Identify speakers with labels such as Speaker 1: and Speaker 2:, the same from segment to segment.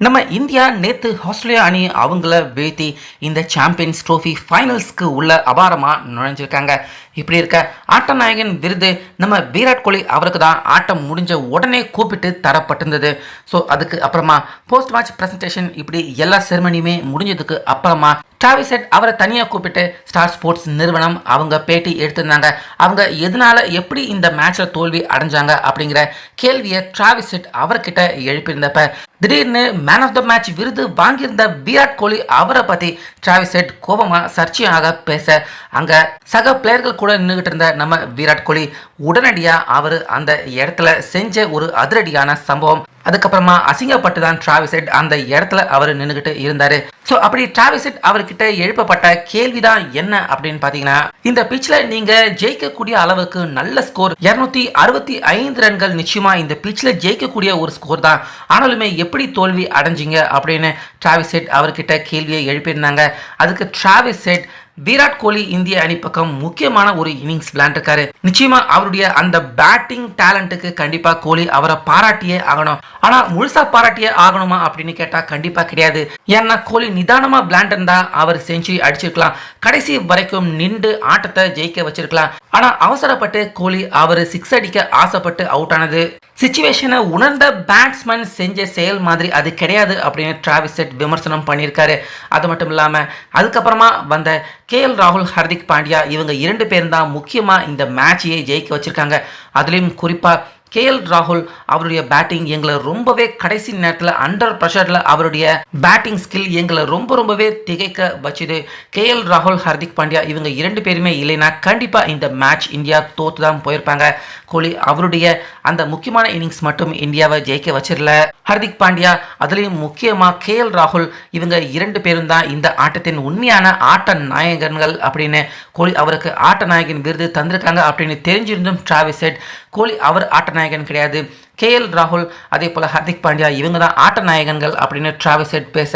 Speaker 1: நம்ம இந்தியா நேத்து ஆஸ்திரேலியா அணி அவங்கள வீழ்த்தி இந்த சாம்பியன்ஸ் ட்ரோஃபி ஃபைனல்ஸ்க்கு உள்ள அபாரமாக நுழைஞ்சிருக்காங்க. இப்படி இருக்க ஆட்ட நாயகன் விருது நம்ம விராட் கோலி அவருக்கு தான். ஆட்டம் முடிஞ்ச உடனே கூப்பிட்டு தரப்பட்டிருந்தது. ஸோ அதுக்கு அப்புறமா போஸ்ட் மேட்ச் ப்ரெசன்டேஷன் இப்படி எல்லா செரமனியுமே முடிஞ்சதுக்கு அப்புறமா டிராவிசெட் அவரை தனியாக கூப்பிட்டு ஸ்டார் ஸ்போர்ட்ஸ் நிறுவனம் அவங்க பேட்டி எடுத்திருந்தாங்க. அவங்க எதனால எப்படி இந்த மேட்ச்சில் தோல்வி அடைஞ்சாங்க அப்படிங்கிற கேள்வியை டிராவிசெட் அவர்கிட்ட எழுப்பியிருந்தப்ப திடீர்னு மேன் ஆஃப் த மேட்ச் விருது வாங்கியிருந்த விராட் கோலி அவரை பற்றி டிராவிசெட் கோபமாக சர்ச்சையாக பேச அங்கே சக பிளேயர்கள் கூட நின்றுகிட்டு இருந்த நம்ம விராட் கோலி உடனடியாக அவர் அந்த இடத்துல செஞ்ச ஒரு அதிரடியான சம்பவம். அதுக்கப்புறமா அசிங்கப்பட்டு தான் டிராவிசெட் அந்த இடத்துல அவர் நின்றுக்கிட்டு இருந்தார். ஸோ அப்படி டிராவிசிட் அவர்கிட்ட எழுப்பப்பட்ட கேள்விதான் என்ன அப்படின்னு பார்த்தீங்கன்னா இந்த பிச்சில் நீங்கள் ஜெயிக்கக்கூடிய அளவுக்கு நல்ல ஸ்கோர் இரநூத்தி அறுபத்தி ஐந்து ரன்கள் நிச்சயமா இந்த பிச்சில் ஜெயிக்கக்கூடிய ஒரு ஸ்கோர் தான். ஆனாலுமே எப்படி தோல்வி அடைஞ்சிங்க அப்படின்னு டிராவிசெட் அவர்கிட்ட கேள்வியை எழுப்பியிருந்தாங்க. அதுக்கு டிராவிசெட் விராட் கோலி இந்திய அணி பக்கம் முக்கியமான ஒரு இன்னிங்ஸ் விளையாண்டுருக்காரு. நிச்சயமா அவருடைய அந்த பேட்டிங் டேலண்ட்டுக்கு கண்டிப்பா கோலி அவரை பாராட்டியே ஆகணும். ஆனா முழுசா பாராட்டியே ஆகணுமா அப்படின்னு கேட்டா கண்டிப்பா கிடையாது. ஏன்னா கோலி நிதானமா இருந்தால் அவர் செஞ்சுரி அடிச்சிருக்கலாம். கடைசி வரைக்கும் நின்று ஆட்டத்தை ஜெயிக்க வச்சிருக்கலாம். ஆனா அவசரப்பட்டு கோலி அவர் சிக்ஸ் அடிக்க ஆசைப்பட்டு அவுட் ஆனது. சுச்சுவேஷனை உணர்ந்த பேட்ஸ்மேன் செஞ்ச செயல் மாதிரி அது கிடையாது அப்படின்னு டிராவிஸ் செட் விமர்சனம் பண்ணியிருக்காரு. அது மட்டும் இல்லாமல் அதுக்கப்புறமா வந்த கே எல் ராகுல் ஹர்திக் பாண்டியா இவங்க இரண்டு பேரும் தான் முக்கியமாக இந்த மேட்சையே ஜெயிக்க வச்சிருக்காங்க. அதுலேயும் குறிப்பாக கேஎல் ராகுல் அவருடைய பேட்டிங் எங்களை ரொம்பவே கடைசி நேரத்தில் அண்டர் ப்ரெஷரில் அவருடைய பேட்டிங் ஸ்கில் எங்களை ரொம்ப ரொம்பவே திகைக்க வச்சுது. கேஎல் ராகுல் ஹர்திக் பாண்டியா இவங்க இரண்டு பேருமே இல்லைன்னா கண்டிப்பாக இந்த மேட்ச் இந்தியா தோத்து தான் போயிருப்பாங்க. கோலி அவருடைய அந்த முக்கியமான இன்னிங்ஸ் மட்டும் இந்தியாவை ஜெயிக்க வச்சிடல. ஹர்திக் பாண்டியா அதுலேயும் முக்கியமாக கேஎல் ராகுல் இவங்க இரண்டு பேரும் தான் இந்த ஆட்டத்தின் உண்மையான ஆட்ட நாயகன்கள் அப்படின்னு கோலி அவருக்கு ஆட்ட நாயகன் விருது தந்திருக்காங்க அப்படின்னு தெரிஞ்சிருந்தும் டிராவிஸ் செட் கோலி அவர் ஆட்ட நாயகன் கிடையாது. கேஎல் ராகுல் அதே போல் ஹர்திக் பாண்டியா இவங்க தான் ஆட்ட நாயகன்கள் அப்படின்னு டிராவல் செட் பேச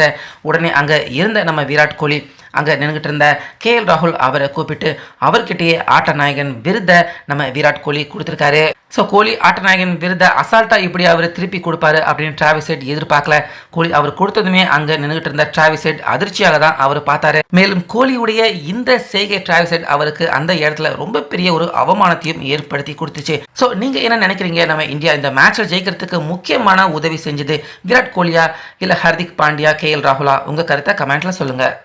Speaker 1: உடனே அங்கே இருந்த நம்ம விராட் கோலி அங்கே நின்றுக்கிட்டு இருந்த கே எல் ராகுல் அவரை கூப்பிட்டு அவர்கிட்டயே ஆட்ட நாயகன் விருதை நம்ம விராட் கோலி கொடுத்துருக்காரு. ஸோ கோலி ஆட்ட நாயகன் விருதை அசால்ட்டாக இப்படி அவர் திருப்பி கொடுப்பாரு அப்படின்னு டிராவிசைட் எதிர்பார்க்கல. கோலி அவர் கொடுத்ததுமே அங்கே நின்றுகிட்டு இருந்த டிராவிஸ் அதிர்ச்சியாக தான் அவர் பார்த்தாரு. மேலும் கோலியுடைய இந்த செய்கை டிராவிஸ் அவருக்கு அந்த இடத்துல ரொம்ப பெரிய ஒரு அவமானத்தையும் ஏற்படுத்தி கொடுத்துச்சு. ஸோ நீங்கள் என்ன நினைக்கிறீங்க? நம்ம இந்தியா இந்த மேட்ச்சில் ஜெயிக்கிறதுக்கு முக்கியமான உதவி செஞ்சது விராட் கோலியா இல்லை ஹர்திக் பாண்டியா கே எல் ராகுலா? உங்கள் கருத்தை கமெண்ட்டில் சொல்லுங்கள்